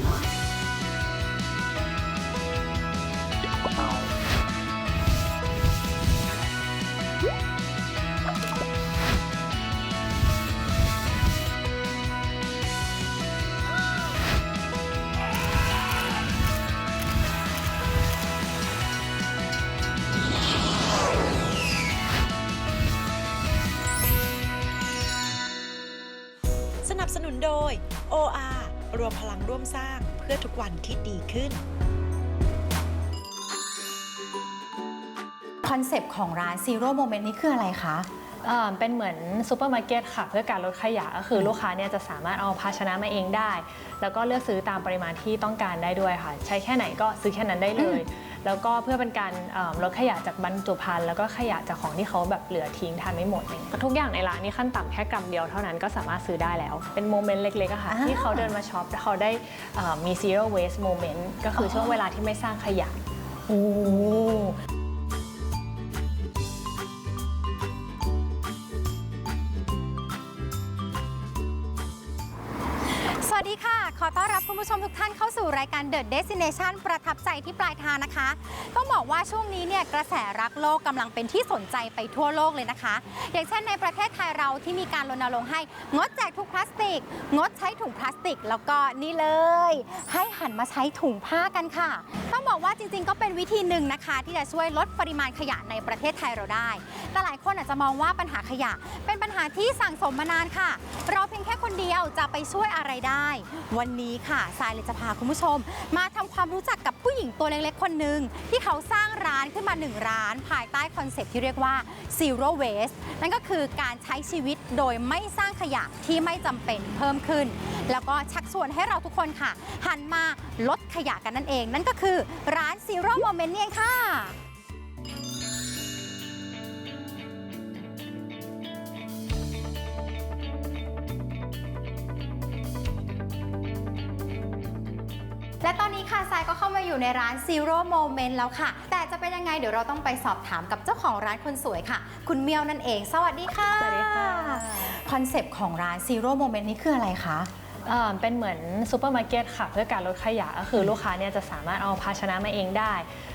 Wow. รวมพลังร่วมสร้างเพื่อทุกวันที่ดีขึ้น คอนเซปต์ของร้าน Zero Moment นี้คืออะไรคะ เอ่อเป็นเหมือนซูเปอร์มาร์เก็ตค่ะ เพื่อการลดขยะก็คือลูกค้าเนี่ยจะสามารถเอาภาชนะมาเองได้ แล้วก็เลือกซื้อตามปริมาณที่ต้องการได้ด้วยค่ะ ใช้แค่ไหนก็ซื้อแค่นั้นได้เลย แล้วก็เพื่อเป็นการเอ่อลดขยะจากบรรจุภัณฑ์แล้วก็ขยะจากของที่เขาแบบเหลือทิ้งทานไม่หมดอะไรเงี้ยทุกอย่างในร้านนี้ขั้นต่ำแค่กรัมเดียวเท่านั้นก็สามารถซื้อได้แล้ว เป็นโมเมนต์เล็กๆอะค่ะอ่าที่เขาเดินมาช็อปแล้วเขาได้เอ่อมี zero waste moment ก็คือช่วงเวลาที่ไม่สร้างขยะโอ้ อต้อนรับคุณผู้ชมทุกท่านเข้าสู่รายการ The Destination ประทับใจที่ปลายทางนะคะ ต้องบอกว่าช่วงนี้เนี่ยกระแสรักโลกกำลังเป็นที่สนใจไปทั่วโลกเลยนะคะ อย่างเช่นในประเทศไทยเราที่มีการรณรงค์ให้ งดแจกถุงพลาสติก งดใช้ถุงพลาสติก แล้วก็นี่เลย ให้หันมาใช้ถุงผ้ากันค่ะ บอกว่าจริงๆ ก็เป็นวิธีหนึ่งนะคะ ที่จะช่วยลดปริมาณขยะในประเทศไทยเราได้ แต่หลายคนอาจจะมองว่าปัญหาขยะ เป็นปัญหาที่สั่งสมมานานค่ะ เราเพียงแค่คนเดียวจะไปช่วยอะไรได้ วันนี้ค่ะทรายเลยจะพาคุณผู้ชม มาทำความรู้จักกับผู้หญิงตัวเล็กๆ คนหนึ่งที่เขาสร้างร้านขึ้นมาหนึ่งร้าน ภายใต้คอนเซ็ปที่เรียกว่า zero waste นั่นก็คือการใช้ชีวิตโดยไม่สร้างขยะที่ไม่จำเป็นเพิ่มขึ้น แล้วก็ชักชวนให้เราทุกคนค่ะ หันมาลดขยะกันนั่นเอง นั่นก็คือร้าน zero moment นี่เองค่ะและตอนนี้ค่ะทรายก็เข้ามาอยู่ในร้าน Zero Moment แล้วค่ะ แต่จะเป็นยังไงเดี๋ยวเราต้องไปสอบถามกับเจ้าของร้านคนสวยค่ะ คุณเมียวนั่นเอง สวัสดีค่ะ สวัสดีค่ะ คอนเซปต์ของร้าน Zero Moment นี้คืออะไรคะ เอ่อเป็นเหมือนซูเปอร์มาร์เก็ตค่ะ เพื่อการลดขยะก็คือลูกค้าเนี่ยจะสามารถเอาภาชนะมาเองได้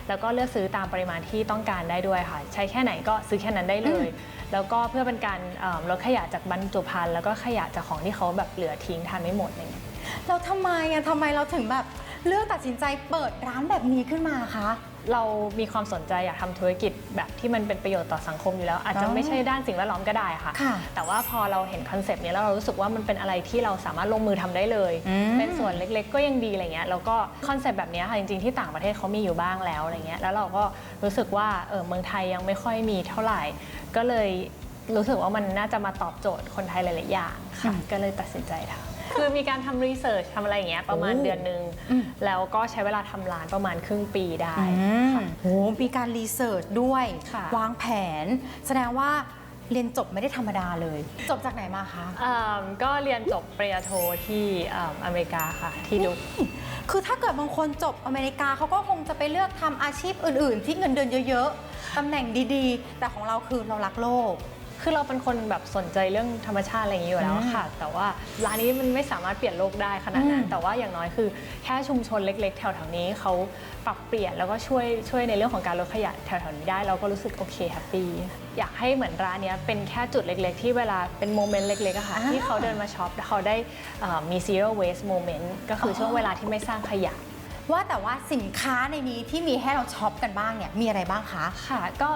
แล้วก็เลือกซื้อตามปริมาณที่ต้องการได้ด้วยค่ะ ใช้แค่ไหนก็ซื้อแค่นั้นได้เลย แล้วก็เพื่อเป็นการเอ่อลดขยะจากบรรจุภัณฑ์แล้วก็ขยะจากของที่เขาแบบเหลือทิ้งทานไม่หมดอะไรเงี้ย แล้วทำไมอะทำไมเราถึงแบบเลือกตัดสินใจเปิดร้านแบบนี้ขึ้นมาคะ เรามีความสนใจอยากทำธุรกิจแบบที่มันเป็นประโยชน์ต่อสังคมอยู่แล้ว อาจจะอ๋อไม่ใช่ด้านสิ่งแวดล้อมก็ได้ค่ะ ค่ะแต่ว่าพอเราเห็นคอนเซปต์นี้แล้วเรารู้สึกว่ามันเป็นอะไรที่เราสามารถลงมือทำได้เลย อืม เป็นส่วนเล็กๆ ก็ยังดีอะไรเงี้ยแล้วก็คอนเซปต์แบบนี้ค่ะจริงๆที่ต่างประเทศเขามีอยู่บ้างแล้วอะไรเงี้ยแล้วเราก็รู้สึกว่าเออเมืองไทยยังไม่ค่อยมีเท่าไหร่ ก็เลยรู้สึกว่ามันน่าจะมาตอบโจทย์คนไทยหลายๆอย่างค่ะก็เลยตัดสินใจทำ คือมีการทำรีเสิร์ชทำอะไรอย่างเงี้ยประมาณโอ้เดือนหนึ่งอืมแล้วก็ใช้เวลาทำร้านประมาณครึ่งปีได้อืมค่ะโหมีการรีเสิร์ชด้วย ค่ะ วางแผน แสดงว่าเรียนจบไม่ได้ธรรมดาเลย จบจากไหนมาคะ เอิ่มก็เรียนจบปริญญาโทที่เอิ่มอเมริกาค่ะ ที่ดุก คือถ้าเกิดบางคนจบอเมริกาเขาก็คงจะไปเลือกทำอาชีพอื่น ๆ ที่เงินเดือนเยอะ ๆ ตำแหน่งดี ๆ แต่ของเราคือเรารักโลก คือเราเป็นคนแบบสนใจเรื่องธรรมชาติอะไรอย่างนี้อยู่แล้วค่ะ แต่ว่าร้านนี้มันไม่สามารถเปลี่ยนโลกได้ขนาดนั้นอืมแต่ว่าอย่างน้อยคือแค่ชุมชนเล็ก ๆ แถวๆนี้เขาปรับเปลี่ยนแล้วก็ช่วยช่วยในเรื่องของการลดขยะแถวๆนี้ได้เราก็รู้สึกโอเคแฮปปี้อยากให้เหมือนร้านเนี้ยเป็นแค่จุดเล็ก ๆ ที่เวลาเป็นโมเมนต์เล็กๆอะค่ะอ่าที่เขาเดินมาช็อปแล้วเขาได้เอ่อมี zero waste moment ก็คือช่วงเวลาที่ไม่สร้างขยะว่าแต่ว่าสินค้าในนี้ที่มีให้เราช็อปกันบ้างเนี่ยมีอะไรบ้างคะ ค่ะ ก็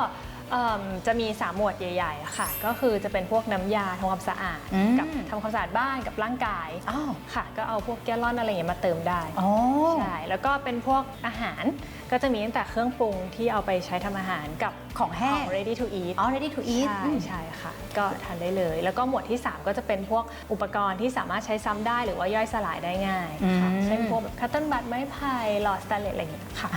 เอิ่มจะมี 3 หมวดใหญ่ๆอะค่ะ ก็คือจะเป็นพวกน้ำยาทำความสะอาด อืม กับทำความสะอาดบ้านกับร่างกายอ้าวค่ะ ก็เอาพวกแกลลอนอะไรอย่างเงี้ยมาเติมได้ อ๋อ ใช่ แล้วก็เป็นพวกอาหาร ก็จะมีตั้งแต่เครื่องปรุงที่เอาไปใช้ทำอาหารกับของแห้ขงอง ready to eat อ๋อ ready to eat ใช่อืมใช่ค่ะ ก็ทานได้เลย แล้วก็หมวดที่ 3 ก็จะเป็นพวกอุปกรณ์ที่สามารถใช้ซ้ำได้หรือว่าย่อยสลายได้ง่ายค่ะอืมเช่นพวกแบบคัตเติ้ลบัตไม้ไผ่หลอดสแตนเลสอะไรอย่างเงี้ยค่ะ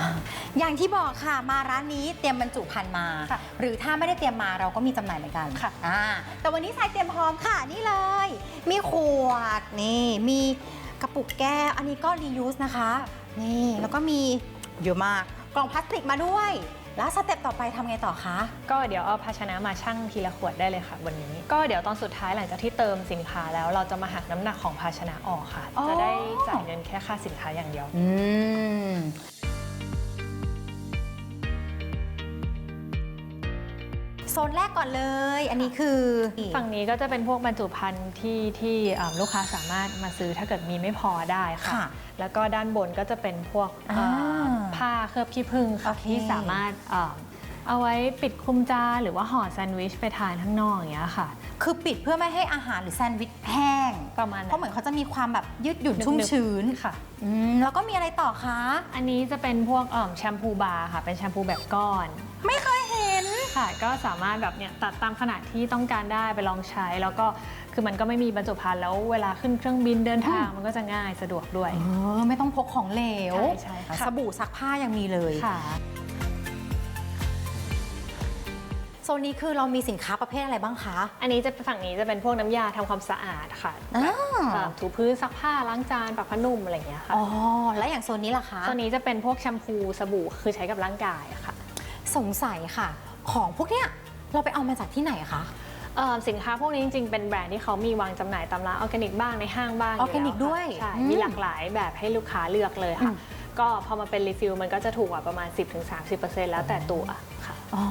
อย่างที่บอกค่ะมาร้านนี้เตรียมบรรจุภัณฑ์มา ค่ะ หรือถ้าไม่ได้เตรียมมาเราก็มีจำหน่ายเหมือนกันค่ะ อ่าแต่วันนี้ทรายเตรียมพร้อมค่ะนี่เลย มีขวดนี่มีกระปุกแก้วอันนี้ก็ reuse นะคะ นี่แล้วก็มี เยอะมาก กล่องพลาสติกมาด้วย แล้วสเต็ปต่อไปทำไงต่อคะ ก็เดี๋ยวเอาภาชนะมาชั่งทีละขวดได้เลยค่ะบนนี้ ก็เดี๋ยวตอนสุดท้ายหลังจากที่เติมสินค้าแล้วเราจะมาหักน้ำหนักของภาชนะออกค่ะ อ๋อ จะได้จ่ายเงินแค่ค่าสินค้าอย่างเดียว อืม โซนแรกก่อนเลย อันนี้คือฝั่งนี้ก็จะเป็นพวกบรรจุภัณฑ์ที่ที่เอ่อลูกค้าสามารถมาซื้อถ้าเกิดมีไม่พอได้ค่ะค่ะแล้วก็ด้านบนก็จะเป็นพวกเอ่ออ่าผ้าเคลือบขี้ผึ้งค่ะโอเคที่สามารถเอ่อเอาไว้ปิดคลุมจานหรือว่าห่อแซนด์วิชไปทานข้างนอกอย่างเงี้ยค่ะ คือปิดเพื่อไม่ให้อาหารหรือแซนด์วิชแห้งประมาณเพราะเหมือนเขาจะมีความแบบยืดหยุ่นนึกๆชุ่มชื้นค่ะอืมแล้วก็มีอะไรต่อคะ อันนี้จะเป็นพวกเอิ่มแชมพูบาร์ค่ะ เป็นแชมพูแบบก้อน ไม่เคยเห็น ค่ะก็สามารถแบบเนี่ยตัดตามขนาดที่ต้องการได้ไปลองใช้ แล้วก็คือมันก็ไม่มีบรรจุภัณฑ์แล้วเวลาขึ้นเครื่องบินเดินทางมันก็จะง่ายสะดวกด้วยเออไม่ต้องพกของเหลวใช่ใช่ค่ะ สบู่ซักผ้ายังมีเลย ค่ะ โซนนี้คือเรามีสินค้าประเภทอะไรบ้างคะ อันนี้จะฝั่งนี้จะเป็นพวกน้ำยาทำความสะอาดค่ะอ่าเอ่อถูพื้นซักผ้าล้างจานปรับผ้านุ่มอะไรอย่างเงี้ยค่ะอ๋อ แล้วอย่างโซนนี้ล่ะคะ ตัวนี้จะเป็นพวกแชมพูสบู่คือใช้กับร่างกายอะค่ะ สงสัยค่ะ ของพวกเนี้ยเราไปเอามาจากที่ไหนคะ เอ่อสินค้าพวกนี้จริงๆ เป็นแบรนด์ที่เขามีวางจำหน่ายตามร้านออร์แกนิกบ้างในห้างบ้างออร์แกนิกแล้วค่ะด้วย ใช่อืมมีหลากหลายแบบให้ลูกค้าเลือกเลยอืค่ะมก็พอมาเป็นรีฟิลมันก็จะถูกกว่าประมาณ 10-30%แล้วแต่ตัวค่ะ อ๋อ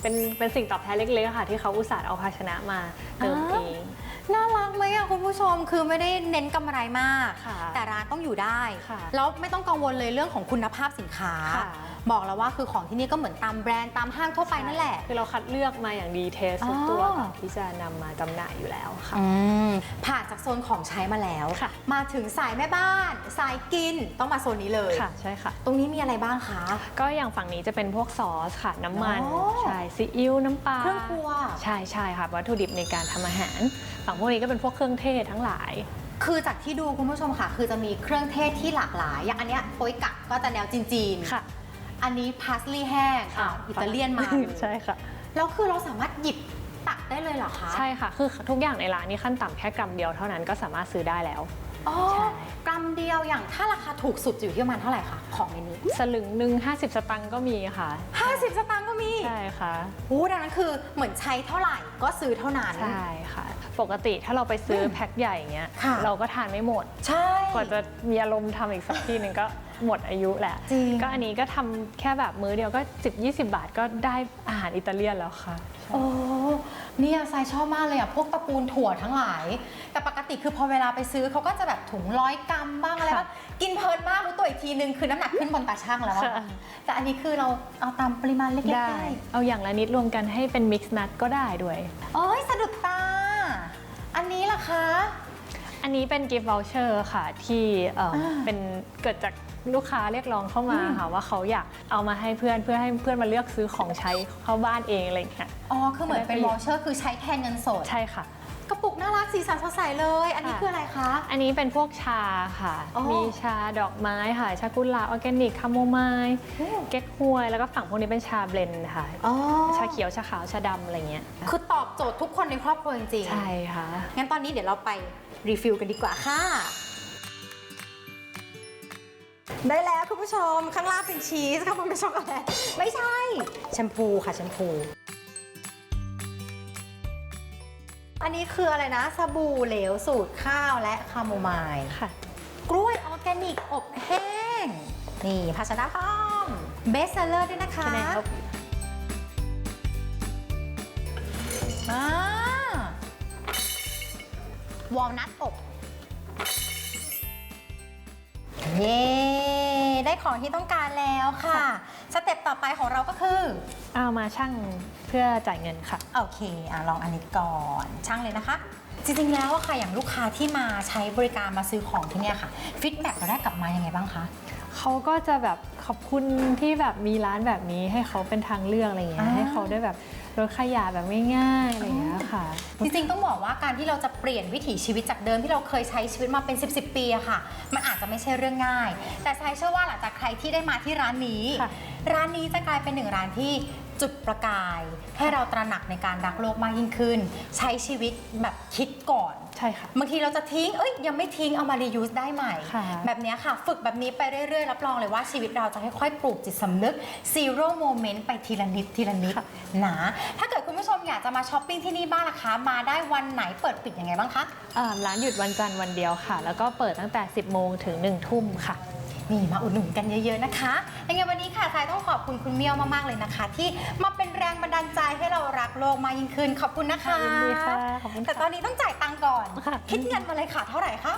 เป็นเป็นสิ่งตอบแทนเล็กๆค่ะ ที่เขาอุตส่าห์เอาภาชนะมาเติมอ่าเอง น่ารักไหมอะคุณผู้ชมคือไม่ได้เน้นกำไรมาก ค่ะแต่ร้านต้องอยู่ได้ ค่ะแล้วไม่ต้องกังวลเลยเรื่องของคุณภาพสินค้า ค่ะ บอกแล้วว่าคือของที่นี่ก็เหมือนตามแบรนด์ตามห้างทั่วไปนั่นแหละ คือเราคัดเลือกมาอย่างดีเทสทุกอ๋อตัวก่อนที่จะนำมาจำหน่ายอยู่แล้วค่ะ อืมผ่านจากโซนของใช้มาแล้ว ค่ะ มาถึงสายแม่บ้าน สายกินต้องมาโซนนี้เลย ค่ะใช่ค่ะ ตรงนี้มีอะไรบ้างคะ ก็อย่างฝั่งนี้จะเป็นพวกซอสค่ะ น้ำมัน อ๋อ ใช่ซีอิ๊วน้ำปลา เครื่องครัว ใช่ใช่ค่ะวัตถุดิบในการทำอาหาร ฝั่งพวกนี้ก็เป็นพวกเครื่องเทศทั้งหลาย คือจากที่ดูคุณผู้ชมค่ะ คือจะมีเครื่องเทศที่หลากหลาย อย่างอันเนี้ยโป๊ยกักก็จะแนวจีนๆค่ะ อันนี้พาสลีย์แห้งอะอิตาเลียนมาใช่ค่ะ แล้วคือเราสามารถหยิบตักได้เลยเหรอคะใช่ค่ะ คือทุกอย่างในร้านนี้ขั้นต่ำแค่กรัมเดียวเท่านั้นก็สามารถซื้อได้แล้ว อ๋อใช่ กรัมเดียวอย่างถ้าราคาถูกสุดอยู่ที่ประมาณเท่าไหร่คะของในนี้ สลึงหนึ่ง50 สตังค์ก็มีค่ะ 50 สตางค์ก็มีใช่ค่ะ โอ้ดังนั้นคือเหมือนใช้เท่าไหร่ก็ซื้อเท่านั้น ใช่ค่ะ ปกติถ้าเราไปซื้ออมแพ็คใหญ่อย่างเงี้ยค่ะ เราก็ทานไม่หมด ใช่ กว่าจะมีอารมณ์ทำอีกสักทีหนึ่งก็ หมดอายุแหละ จริง ก็อันนี้ก็ทำแค่แบบมื้อเดียวก็ 10-20 บาทก็ได้อาหารอิตาเลียนแล้วค่ะโอ้เนี่ยทรายชอบมากเลยอะ พวกตระกูลถั่วทั้งหลาย แต่ปกติคือพอเวลาไปซื้อเขาก็จะแบบถุงร้อยกรัมบ้างอะไรค่ะบ้างกินเพลินมากรู้ตัวอีกทีนึงคือน้ำหนักขึ้นบนตาช่างแล้วอะค่ะ แต่อันนี้คือเราเอาตามปริมาณเล็กๆได้ ได้ เอาอย่างละนิดรวมกันให้เป็นมิกซ์นัทก็ได้ด้วย โอ้ยสะดุดตา อันนี้ล่ะคะ อันนี้เป็นกิฟต์วอลเชอร์ค่ะที่เอ่ออาเป็นเกิดจาก ลูกค้าเรียกร้องเข้ามาอืมค่ะว่าเขาอยากเอามาให้เพื่อนเพื่อให้เพื่อนมาเลือกซื้อของใช้เข้าบ้านเองอะไรอย่างเงี้ยอ๋อคือเหมือนเป็นได้วประโยอชน์ลเชอร์คือใช้แทนเงินสดใช่ค่ะกระปุกน่ารักสีสันสดใสเลย อันนี้ค่ะคืออะไรคะ อันนี้เป็นพวกชาค่ะอ๋อมีชาดอกไม้ค่ะ ชากุหลาบออร์แกนิกคาโมไมล์โอ้เก๊กฮวย แล้วก็ฝั่งพวกนี้เป็นชาเบลนด์ค่ะอ๋อชาเขียวชาขาวชาดำอะไรเงี้ย คือตอบโจทย์ทุกคนในครอบครัวจริงๆ ใช่ค่ะ งั้นตอนนี้เดี๋ยวเราไปรีฟิลกันดีกว่าค่ะ ได้แล้วคุณผู้ชมข้างล่างเป็นชีสข้างบนเป็นช็อกโกแลตไม่ใช่แชมพูค่ะแชมพู อันนี้คืออะไรนะ สบู่เหลวสูตรข้าวและคาโมไมล์ค่ะ กล้วยออร์แกนิกอบแห้ง นี่ภาชนะพร้อมเบสเซอร์ด้วยนะคะคะแนนครับอ่าวอลนัทอบ เย้ ได้ของที่ต้องการแล้วค่ะ สเต็ปต่อไปของเราก็คือ เอามาชั่งเพื่อจ่ายเงินค่ะ โอเคอะลองอันนี้ก่อนช่างเลยนะคะ จริงๆแล้วอะค่ะอย่างลูกค้าที่มาใช้บริการมาซื้อของที่เนี่ยค่ะฟีดแบ็กเราได้กลับมายังไงบ้างคะ เขาก็จะแบบขอบคุณที่แบบมีร้านแบบนี้ให้เขาเป็นทางเลือกอะไรอย่างเงี้ยอ่า ให้เขาได้แบบลดขยะแบบง่ายๆอะไรอย่างเงี้ยค่ะ จริงๆ ต้องบอกว่าการที่เราจะเปลี่ยนวิถีชีวิตจากเดิมที่เราเคยใช้ชีวิตมาเป็น 10บสปีอะค่ะ มันอาจจะไม่ใช่เรื่องง่าย แต่ทรายเชื่อว่าหลังจากใครที่ได้มาที่ร้านนี้ ค่ะ ร้านนี้จะกลายเป็นหนึ่งร้านที่ จุดประกาย ให้เราตระหนักในการรักโลกมากยิ่งขึ้น ใช้ชีวิตแบบคิดก่อน ใช่ค่ะ บางทีเราจะทิ้ง เอ้ย ยังไม่ทิ้ง เอามา reuse ได้ใหม่ ค่ะ แบบเนี้ยค่ะ ฝึกแบบนี้ไปเรื่อยๆ รับรองเลยว่าชีวิตเราจะค่อยๆ ปลูกจิตสำนึก zero moment ไปทีละนิดทีละนิดนะ ถ้าเกิดคุณผู้ชมอยากจะมาช้อปปิ้งที่นี่บ้างล่ะคะ มาได้วันไหนเปิดปิดยังไงบ้างคะเอ่อร้านหยุดวันจันทร์วันเดียวค่ะ แล้วก็เปิดตั้งแต่ 10 โมงถึง 1 ทุ่มค่ะ นี่มาอุดหนุนกันเยอะ ๆนะคะยังไงวันนี้ค่ะทายต้องขอบคุณคุณเมียวมากๆเลยนะคะ ที่มาเป็นแรงบันดาลใจให้เรารักโลกมากยิ่งขึ้นขอบคุณนะคะยินดีค่ะขอบคุณค่ะ แต่ตอนนี้ต้องจ่ายตังค์ก่อน ค่ะ คิดเงินมาเลยค่ะเท่าไหร่คะ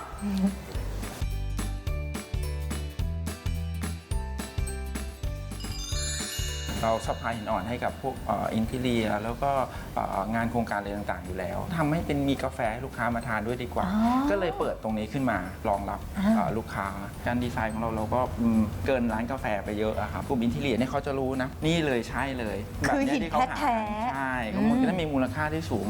เราซัพพลายหินอ่อนให้กับพวกอินทีเรียแล้วก็เอ่องานโครงการอะไรต่างๆ อยู่แล้วทำให้เป็นมีกาแฟให้ลูกค้ามาทานด้วยดีกว่าอ๋อก็เลยเปิดตรงนี้ขึ้นมารองรับอ่าเอ่อลูกค้า การดีไซน์ของเราเราก็อืมเกินร้านกาแฟไปเยอะอะครับกลุ่มอินทีเรียเนี่ยเขาจะรู้นะ นี่เลยใช่เลย แบบคือเนี้หิยนที่เขาหาแท้ๆใช่อืก็มมันก็จะมีมูลค่าที่สูง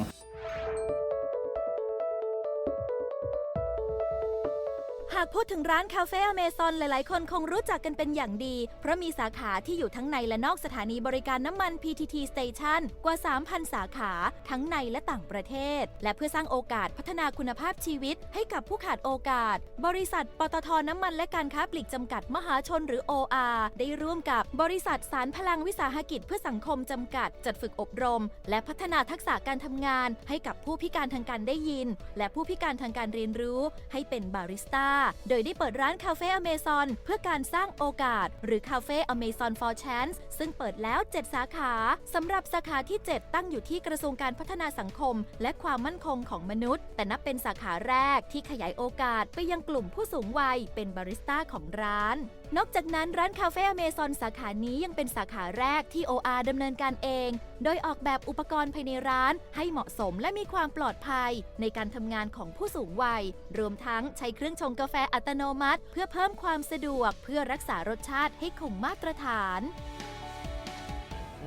ากพูดถึงร้านคาเฟ่อเมซอนหลาย ๆ คนคงรู้จักกันเป็นอย่างดี เพราะมีสาขาที่อยู่ทั้งในและนอกสถานีบริการน้ำมัน PTT Station กว่า 3,000 สาขา ทั้งในและต่างประเทศ และเพื่อสร้างโอกาสพัฒนาคุณภาพชีวิต ให้กับผู้ขาดโอกาส บริษัท ปตทน้ำมันและการค้าปลีกจำกัดมหาชนหรือ OR ได้ร่วมกับบริษัทสารพลังวิสาหกิจเพื่อสังคมจำกัด จัดฝึกอบรม และพัฒนาทักษะการทำงาน ให้กับผู้พิการทางการได้ยิน และผู้พิการทางการเรียนรู้ ให้เป็นบาริสต้าโดยได้เปิดร้านคาเฟ่อเมซอนเพื่อการสร้างโอกาส หรือคาเฟ่อเมซอน for chance ซึ่งเปิดแล้ว 7 สาขาสำหรับสาขาที่ 7 ตั้งอยู่ที่กระทรวงการพัฒนาสังคม และความมั่นคงของมนุษย์ แต่นับเป็นสาขาแรกที่ขยายโอกาสไปยังกลุ่มผู้สูงวัยเป็นบาริสต้าของร้าน นอกจากนั้นร้านคาเฟ่อเมซอนสาขานี้ยังเป็นสาขาแรกที่ OR ดำเนินการเอง โดยออกแบบอุปกรณ์ภายในร้านให้เหมาะสมและมีความปลอดภัย ในการทำงานของผู้สูงวัย รวมทั้งใช้เครื่องชงกาแฟอัตโนมัติ เพื่อเพิ่มความสะดวก เพื่อรักษารสชาติให้คงมาตรฐาน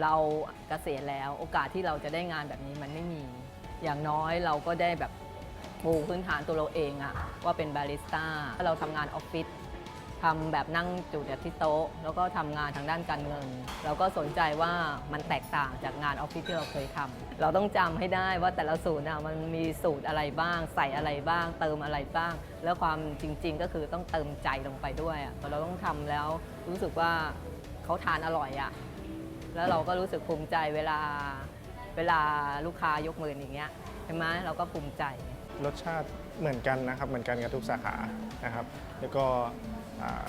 เราเกษียณแล้วโอกาสที่เราจะได้งานแบบนี้มันไม่มี อย่างน้อยเราก็ได้แบบปูพื้นฐานตัวเราเองอะว่าเป็นบาริสต้าเราทำงานออฟฟิศ ทำแบบนั่งจุดที่โต๊ะ แล้วก็ทำงานทางด้านการเงิน เราก็สนใจว่ามันแตกต่างจากงานออฟฟิศที่เราเคยทำเราต้องจำให้ได้ว่าแต่ละสูตรอะมันมีสูตรอะไรบ้าง ใส่อะไรบ้าง เติมอะไรบ้าง แล้วความจริง ๆ ก็คือต้องเติมใจลงไปด้วยอะเราต้องทำแล้วรู้สึกว่าเขาทานอร่อยอะแล้วเราก็รู้สึกภูมิใจเวลาเวลาลูกค้ายกมืออย่างเงี้ยใช่ไหมเราก็ภูมิใจ รสชาติเหมือนกันนะครับ เหมือนกันกับทุกสาขานะครับ แล้วก็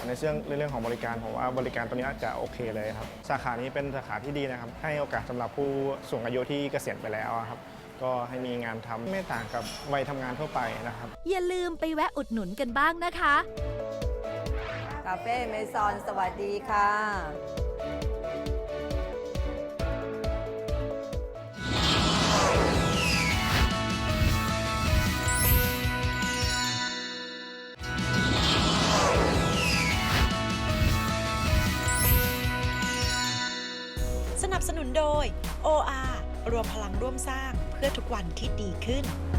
ในเรื่องเรื่องของบริการผมว่าบริการตัวนี้อาจจะโอเคเลยครับสาขานี้เป็นสาขาที่ดีนะครับ ให้โอกาสสำหรับผู้สูงอายุที่เกษียณไปแล้วอะครับก็ให้มีงานทำไม่ต่างกับวัยทำงานทั่วไปนะครับ อย่าลืมไปแวะอุดหนุนกันบ้างนะคะ คาเฟ่เมซอนสวัสดีค่ะ นับสนุนโดย OR รวมพลังร่วมสร้างเพื่อทุกวันที่ดีขึ้นไหน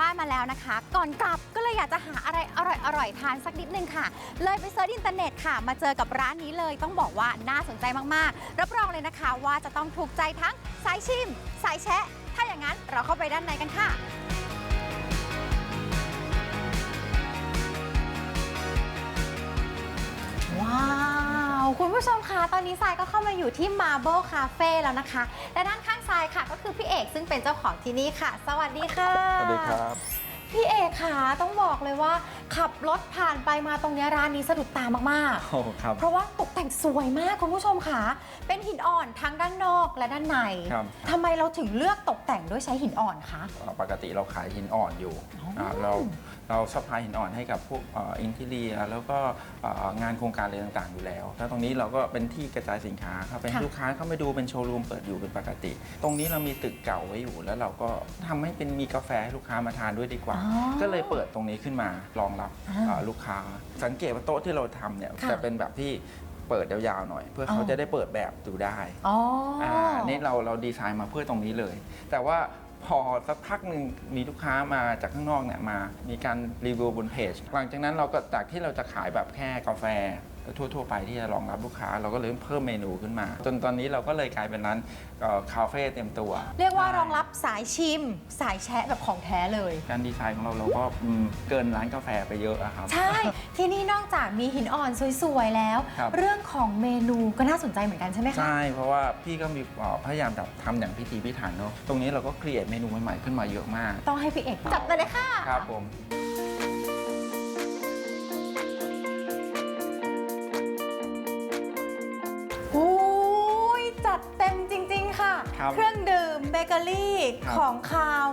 บ้านมาแล้วนะคะ ก่อนกลับก็เลยอยากจะหาอะไรอร่อยๆทานสักนิดนึงค่ะ เลยไปเซิร์ชอินเทอร์เน็ตค่ะ มาเจอกับร้านนี้เลยต้องบอกว่าน่าสนใจมากๆ รับรองเลยนะคะ ว่าจะต้องถูกใจทั้งสายชิม สายแชะ ถ้าอย่างนั้นเราเข้าไปด้านในกันค่ะว้าว คุณผู้ชมคะตอนนี้ทรายก็เข้ามาอยู่ที่ Marble Cafe แล้วนะคะและด้านข ทรายค่ะ ก็คือพี่เอกซึ่งเป็นเจ้าของที่นี่ค่ะ สวัสดีค่ะ สวัสดีครับ พี่เอกค่ะต้องบอกเลยว่า ขับรถผ่านไปมาตรงเนี้ยร้านนี้สะดุดตามากโอ้ครับๆเพราะว่าตกแต่งสวยมากคุณผู้ชมค่ะ เป็นหินอ่อนทั้งด้านนอกและด้านในครับ ทำไมเราถึงเลือกตกแต่งด้วยใช้หินอ่อนคะ เอ่อปกติเราขายหินอ่อนอยู่าเราเราซัพพลายหินอ่อนให้กับพวกอินทีเรียแล้วก็เอ่องานโครงการอะไรต่างๆอยู่แล้ว แล้วตรงนี้เราก็เป็นที่กระจายสินค้าครับเป็นค่ะ ลูกค้าเข้ามาดูเป็นโชว์รูมเปิดอยู่เป็นปกติ ตรงนี้เรามีตึกเก่าไว้อยู่ แล้วเราก็ทำให้เป็นมีกาแฟให้ลูกค้ามาทานด้วยดีกว่าอ๋อก็เลยเปิดตรงนี้ขึ้นมารองรับอ่าเอ่อลูกค้า สังเกตว่าโต๊ะที่เราทำเนี่ยค่ะ จะเป็นแบบที่เปิดยาวๆหน่อย เพื่อเขาอ๋อจะได้เปิดแบบดูได้อ๋อออ่านี่เราเราดีไซน์มาเพื่อตรงนี้เลย แต่ว่าพอสักพักหนึ่งมีลูกค้ามาจากข้างนอกเนี่ยมา มีการรีวิวบนเพจหลังจากนั้นเราก็จากที่เราจะขายแบบแค่กาแฟ ทั่ว ๆ ไปที่จะรองรับลูกค้า เราก็เลยเพิ่มเมนูขึ้นมา จนตอนนี้เราก็เลยกลายเป็นร้านเอ่อคาเฟ่เต็มตัว เรียกว่ารองรับสายชิม สายแชะแบบของแท้เลย การดีไซน์ของเราเราก็อืมเกินร้านกาแฟไปเยอะอะครับ ใช่ ที่นี่นอกจากมีหินอ่อนสวยๆแล้ว ครับ เรื่องของเมนูก็น่าสนใจเหมือนกันใช่ไหมคะ ใช่ เพราะว่าพี่ก็มีเอ่อพยายามแบบทำอย่างพิธีพิถันเนาะ ตรงนี้เราก็ครีเอทเมนูใหม่ๆขึ้นมาเยอะมาก ต้องให้พี่เอกจัดไปเลยค่ะ ครับผม เบเกอรี่ ครับ ของคาว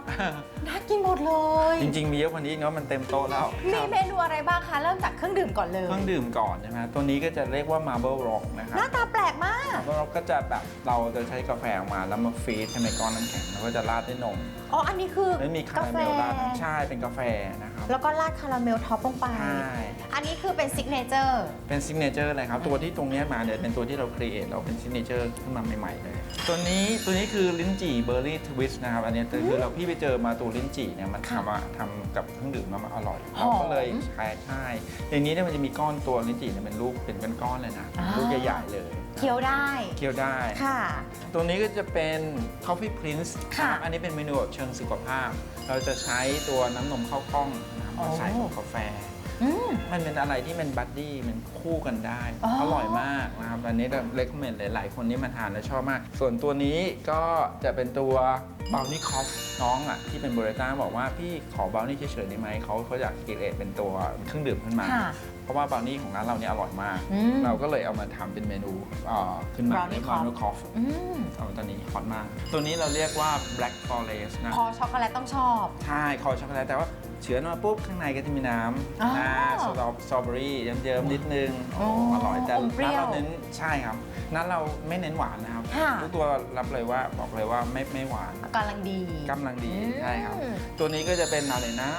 น่ากินหมดเลย จริงๆ มีเยอะกว่านี้เนาะมันเต็มโต๊ะแล้วมีครับเมนูอะไรบ้างคะ เริ่มจากเครื่องดื่มก่อนเลย เครื่องดื่มก่อนใช่ไหมตัวนี้ก็จะเรียกว่า Marble Rock นะครัหน้าบตาแปลกมาก Marble Rock ก็จะแบบเราจะใช้กาแฟออกมาแล้วมาฟรีซในก้อนน้ำแข็งแล้วก็จะราดด้วยนม อ๋อ อันนี้คือแล้วมีคาราเมลราดใช่เป็นกาแฟนะครับ แล้วก็ราดคาราเมลท็อปลงไปใช่อันนี้คือเป็นซิกเนเจอร์ เป็นซิกเนเจอร์เลยครับ ตัวที่ตรงเนี้ยมาเนี่ยเป็นตัวที่เราครีเอทเราเป็นซิกเนเจอร์ขึ้นมาใหม่ๆเลย ตัวนี้ตัวนี้คือลิ้นจี่เบอร์รี่ทวิสต์นะครับ อันเนี้ยแต่คือเราพี่ไปเจอมาตัวลิ้นจี่เนี่ยมันค่ะทำมาทำกับเครื่องดื่มแล้วมันอร่อยหอมเราก็เลยใช้ใช่อย่างนี้เนี่ยมันจะมีก้อนตัวลิ้นจี่เนี่ยเป็นลูกเป็นก้อนๆเลยนะอ่า ลูกใหญ่ๆเลยเคี้ยวได้ เคี้ยวได้ ค่ะ ตัวนี้ก็จะเป็น Coffee Prince ค่ะอันนี้เป็นเมนูแบบเชิงสุขภาพ เราจะใช้ตัวน้ำนมข้าวกล้องนะครับมาใส่กับกาแฟ อืม มันเป็นอะไรที่มันบัดดี้มันคู่กันได้ อ๋อออร่อยมากนะครับอันนี้เลคคอมเมนต์หลาย ๆ คนที่มาทานแล้วชอบมาก ส่วนตัวนี้ก็จะเป็นตัวบ r o w นี่คอฟน้องอะที่เป็นบริต้าบอกว่าพี่ขอบ r o w นี่เฉยๆได้ไหมเขาเขาอยากกิเลตเป็นตัวเครื่องดื่มขึ้นมา ค่ะเพราะว่าบ r o w นี่ของร้านเราเนี่ยอร่อยมาก อืมเราก็เลยเอามาทำเป็นเมนูเอ่อขึ้นมา Brownie ใน Coff บ r o w นี่คอฟอืม เอาตัวนี้ฮอตมาก ตัวนี้เราเรียกว่า black forest นะพอช็อกโกแลตต้องชอบ ใช่ คอช็อกโกแลตแต่ว่า เฉือนมาปุ๊บข้างในก็จะมีน้อ๋อำอ่าสตรอสตรอเบอรี่เยิ้มๆนิดนึงอ๋อโอ้อร่อยแต่อมเปรี้ร้านยวเราเน้นใช่ครับนั้นเราไม่เน้นหวานนะครับค่ะ ทุกตัวรับเลยว่าบอกเลยว่าไม่ไม่หวานกำลังดี กำลังดีอืม ใช่ครับ ตัวนี้ก็จะเป็นอะไรนะ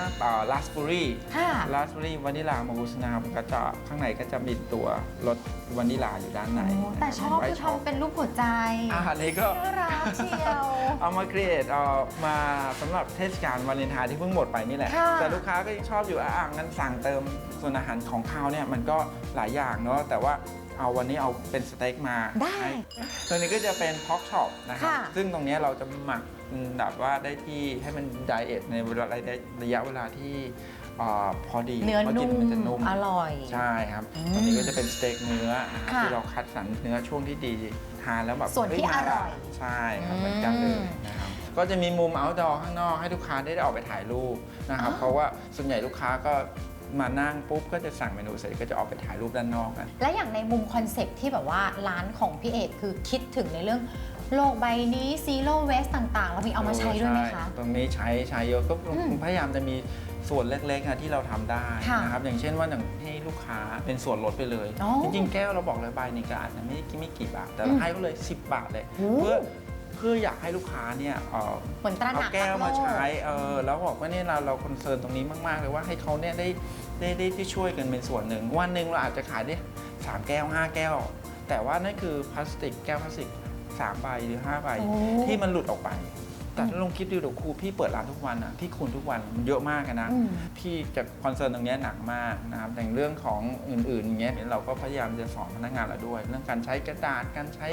ลาสบูรี่ค่ะ ลาสบูรี่วานิลามาบูสนะครับก็จะข้างในก็จะมีตัวรสวานิลาอยู่ด้านในโอ้แต่ชอบไว้คือทำเป็นรูปหัวใจอ่าอันนี้ก็ น่ารักเชียว เอามาครีเอทเอามาสำหรับเทศกาลวาเลนไทน์ที่เพิ่งหมดไปนี่แหละค่ะแต่ลูกค้าก็ยังชอบอยู่อะอะงั้นสั่งเติมส่วนอาหารของข้าวเนี่ยมันก็หลายอย่างเนาะแต่ว่าเอาวันนี้เอาเป็นสเต็กมาได้ให้ตัวนี้ก็จะเป็นพ็อกช็อปนะครับค่ะซึ่งตรงเนี้ยเราจะหมักแบบว่าได้ที่ให้มันไดเอทในเวลาระยะเวลาที่อ่าพอดีเนื้อพราะกินุ่มมันจะนุ่มอร่อยใช่ครับอืมตัวนี้ก็จะเป็นสเต็กเนื้อนะครับค่ะที่เราคัดสรรเนื้อช่วงที่ดีทานแล้วแบบส่วนที่เฮ้อร่อยใช่ครับอืมเหมือนกันเลยนะครับก็จะมีมุม outdoor ข้างนอกให้ลูกค้าได้ออกไปถ่ายรูป นะครับอ๋อเพราะว่าส่วนใหญ่ลูกค้าก็มานั่งปุ๊บก็จะสั่งเมนูเสร็จก็จะออกไปถ่ายรูปด้านนอกกันและอย่างในมุมคอนเซปต์ที่แบบว่าร้านของพี่เอกคือคิดถึงในเรื่องโลกใบนี้ zero waste ต่างๆ เรามีเอามาใช้ด้วยไหมคะ ตรงนี้ใช้ใช้เยอะก็อืมพยายามจะมีส่วนเล็กๆอะที่เราทำได้ค่ะนะครับอย่างเช่นว่าอย่างให้ลูกค้าเป็นส่วนลดไปเลยอ๋อจริงๆแก้วเราบอกเลยใบหนึงก็อาจจะไม่ไม่กี่บาท แต่อืเรามให้เขาเลย 10 บาทเลยโอ้เพื่อ เพื่ออยากให้ลูกค้าเนี่ยเอ่อเหมือนตระหเอานักแก้วรัมาโลกใช้เออแล้วบอกว่าเนี่ยเราเราคอนเซิร์นตรงนี้มาก ๆ เลยว่าให้เขาเนี่ยได้ได้ได้ได้ช่วยกันเป็นส่วนหนึ่ง วันหนึ่งเราอาจจะขายได้สามแก้วห้าแก้ว แต่ว่านั่นคือพลาสติกแก้วพลาสติกสามใบหรือห้าใบโอ้ ที่มันหลุดออกไป แต่ถ้าลองคิดดูเดี๋ยวครูพี่เปิดร้านทุกวันอะพี่คูณทุกวันมันเยอะมากอะนะ อืม พี่จะคอนเซิร์นตรงเนี้ยหนักมากนะครับแต่เรื่องของอื่นๆอย่างเงี้ยเราก็พยายามจะสอนพนักงานเราด้วย เรื่องการใช้กระดาษการใช้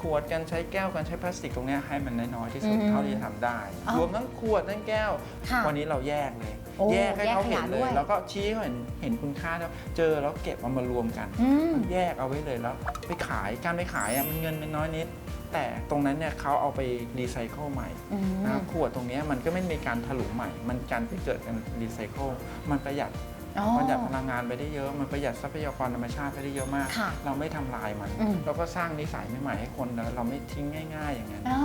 ขวดการใช้แก้วการใช้พลาสติกตรงเนี้ยให้มันน้อยๆที่สุดอืมเท่าที่จะทำได้ อ๋อรวมทั้งขวดทั้งแก้ว ค่ะวันนี้เราแยกเลย โอ้แยกให้เขาแยกขเห็ยะนเลด้วยยแล้วก็ชี้ให้เขาเห็นเห็นคุณค่าแล้วเจอแล้วเก็บเอามารวมกัน อืม แยกเอาไว้เลยแล้วไปขายการไปขายอะมันเงินมันน้อยนิด แต่ตรงนั้นเนี่ยเขาเอาไปรีไซเคิลใหม่อืม นะครับขวดตรงเนี้ยมันก็ไม่มีการถลุใหม่ มันการไปเกิดการรีไซเคิลมันประหยัดอ๋อ ประหยัดพลังงานไปได้เยอะมันประหยัดทรัพยากรธรรมชาติไปได้เยอะมากค่ะเราไม่ทำลายมันอืมเราก็สร้างนิสัยใหม่ๆให้คนแล้วเราไม่ทิ้งง่าย ๆ อย่างนั้นอ๋อ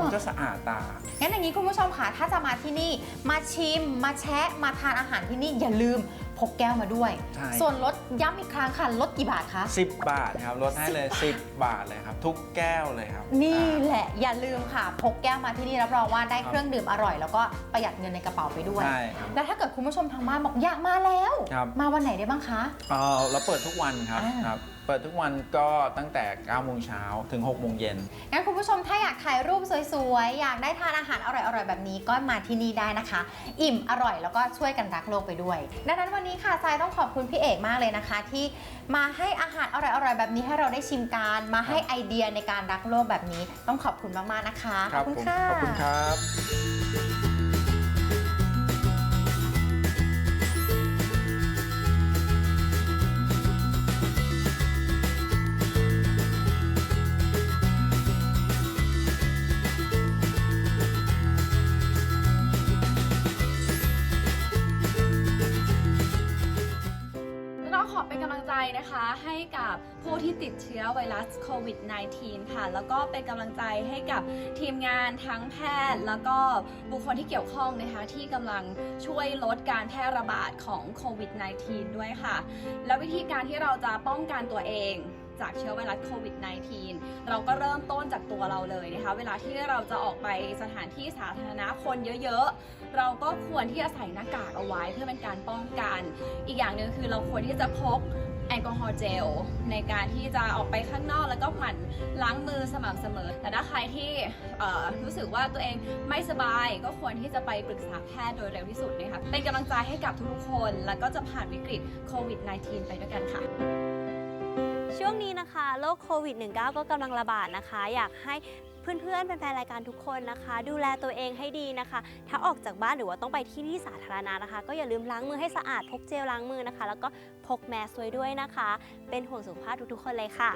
มันก็สะอาดตางั้นอย่างนี้คุณผู้ชมค่ะถ้าจะมาที่นี่มาชิม มาแชะมาทานอาหารที่นี่อย่าลืมพ กแก้วมาด้วย ใช่ ส่วนลดย้ำอีกครั้งค่ะลดกี่บาทคะ 10 บาทครับลดให้เลย 10 บาทเลยครับ ทุกแก้วเลยครับนี่อ่า แหละอย่าลืมค่ะ พกแก้วมาที่นี่รับรองว่าได้เครื่องดื่มอร่อย แล้วก็ประหยัดเงินในกระเป๋าไปด้วย ใช่ครับ แล้วถ้าเกิดคุณผู้ชมทางบ้านบอกอยากมาแล้ว ครับ มาวันไหนได้บ้างคะ เอ่อเราเปิดทุกวันครับอ่า ครับเปิดทุกวันก็ตั้งแต่9โมงเช้าถึง6โมงเย็น งั้นคุณผู้ชมถ้าอยากถ่ายรูปสวยๆ อยากได้ทานอาหารอร่อยๆ แบบนี้ก็มาที่นี่ได้นะคะ อิ่มอร่อยแล้วก็ช่วยกันรักโลกไปด้วย ดังนั้นวันนี้ค่ะทรายต้องขอบคุณพี่เอกมากเลยนะคะ ที่มาให้อาหารอร่อยๆ แบบนี้ให้เราได้ชิมกันมาให้ไอเดียในการรักโลกแบบนี้ ต้องขอบคุณมากๆนะคะครับขอบคุณผมค่ะ ขอบคุณครับ กำลังใจนะคะให้กับผู้ที่ติดเชื้อไวรัสโควิด -19 ค่ะ แล้วก็เป็นกำลังใจให้กับทีมงานทั้งแพทย์ แล้วก็บุคคลที่เกี่ยวข้องนะคะที่กำลังช่วยลดการแพร่ระบาดของโควิด -19 ด้วยค่ะ แล้ววิธีการที่เราจะป้องกันตัวเองจากเชื้อไวรัสโควิด -19 เราก็เริ่มต้นจากตัวเราเลยนะคะ เวลาที่เราจะออกไปสถานที่สาธารณะคนเยอะๆ เราก็ควรที่จะใส่หน้ากากเอาไว้เพื่อเป็นการป้องกัน อีกอย่างหนึ่งคือเราควรที่จะพกแอลกอฮอล์เจลในการที่จะออกไปข้างนอกแล้วก็หมั่นล้างมือสม่ำเสมอ แต่ถ้าใครที่รู้สึกว่าตัวเองไม่สบายก็ควรที่จะไปปรึกษาแพทย์โดยเร็วที่สุดนะคะเป็นกำลังใจให้กับทุกๆคน แล้วก็จะผ่านวิกฤตโควิด -19 ไปด้วยกันค่ะช่วงนี้นะคะโรคโควิด -19 ก็กำลังระบาดนะคะ อยากให้ เพื่อนๆแฟนๆรายการทุกคนนะคะ ดูแลตัวเองให้ดีนะคะ ถ้าออกจากบ้านหรือว่าต้องไปที่ที่สาธารณะนะคะ ก็อย่าลืมล้างมือให้สะอาดพกเจลล้างมือนะคะ แล้วก็พกแมสไว้ด้วยนะคะ เป็นห่วงสุขภาพทุกๆคนเลยค่ะ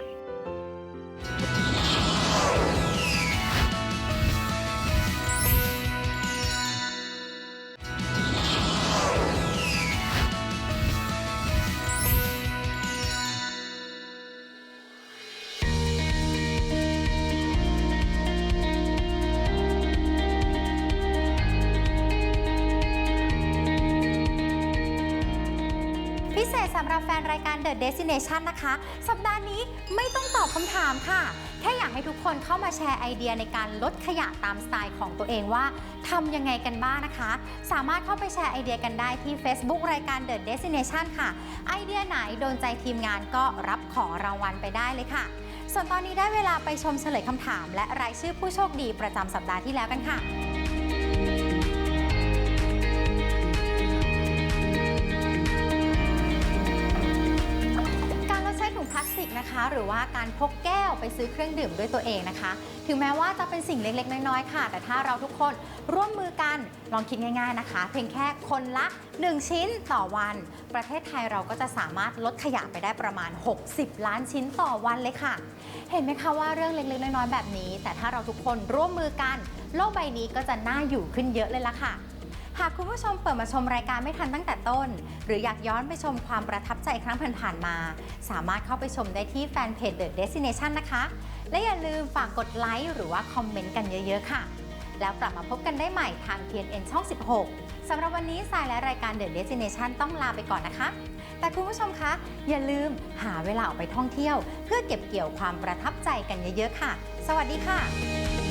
สำหรับแฟนรายการ The Destination นะคะ สัปดาห์นี้ไม่ต้องตอบคำถามค่ะ แค่อยากให้ทุกคนเข้ามาแชร์ไอเดียในการลดขยะตามสไตล์ของตัวเองว่าทำยังไงกันบ้างนะคะ สามารถเข้าไปแชร์ไอเดียกันได้ที่ Facebook รายการ The Destination ค่ะ ไอเดียไหนโดนใจทีมงานก็รับของรางวัลไปได้เลยค่ะ ส่วนตอนนี้ได้เวลาไปชมเฉลยคำถาม และรายชื่อผู้โชคดีประจำสัปดาห์ที่แล้วกันค่ะ หรือว่าการพกแก้วไปซื้อเครื่องดื่มด้วยตัวเองนะคะ ถึงแม้ว่าจะเป็นสิ่งเล็กๆ น้อยๆ ค่ะ แต่ถ้าเราทุกคนร่วมมือกันลองคิดง่าย ๆนะคะ เพียงแค่คนละ 1 ชิ้นต่อวัน ประเทศไทยเราก็จะสามารถลดขยะไปได้ประมาณ 60 ล้านชิ้นต่อวันเลยค่ะ เห็นไหมคะว่าเรื่องเล็กๆ น้อยๆ แบบนี้ แต่ถ้าเราทุกคนร่วมมือกัน โลกใบนี้ก็จะน่าอยู่ขึ้นเยอะเลยล่ะค่ะ หากคุณผู้ชมเปิดมาชมรายการไม่ทันตั้งแต่ต้น หรืออยากย้อนไปชมความประทับใจครั้งผ่านๆมา สามารถเข้าไปชมได้ที่แฟนเพจ The Destination นะคะ และอย่าลืมฝากกดไลค์หรือว่าคอมเมนต์กันเยอะๆค่ะ แล้วกลับมาพบกันได้ใหม่ทาง TNN ช่อง 16สำหรับวันนี้สายและรายการ The Destination ต้องลาไปก่อนนะคะ แต่คุณผู้ชมคะ อย่าลืมหาเวลาออกไปท่องเที่ยว เพื่อเก็บเกี่ยวความประทับใจกันเยอะๆค่ะ สวัสดีค่ะ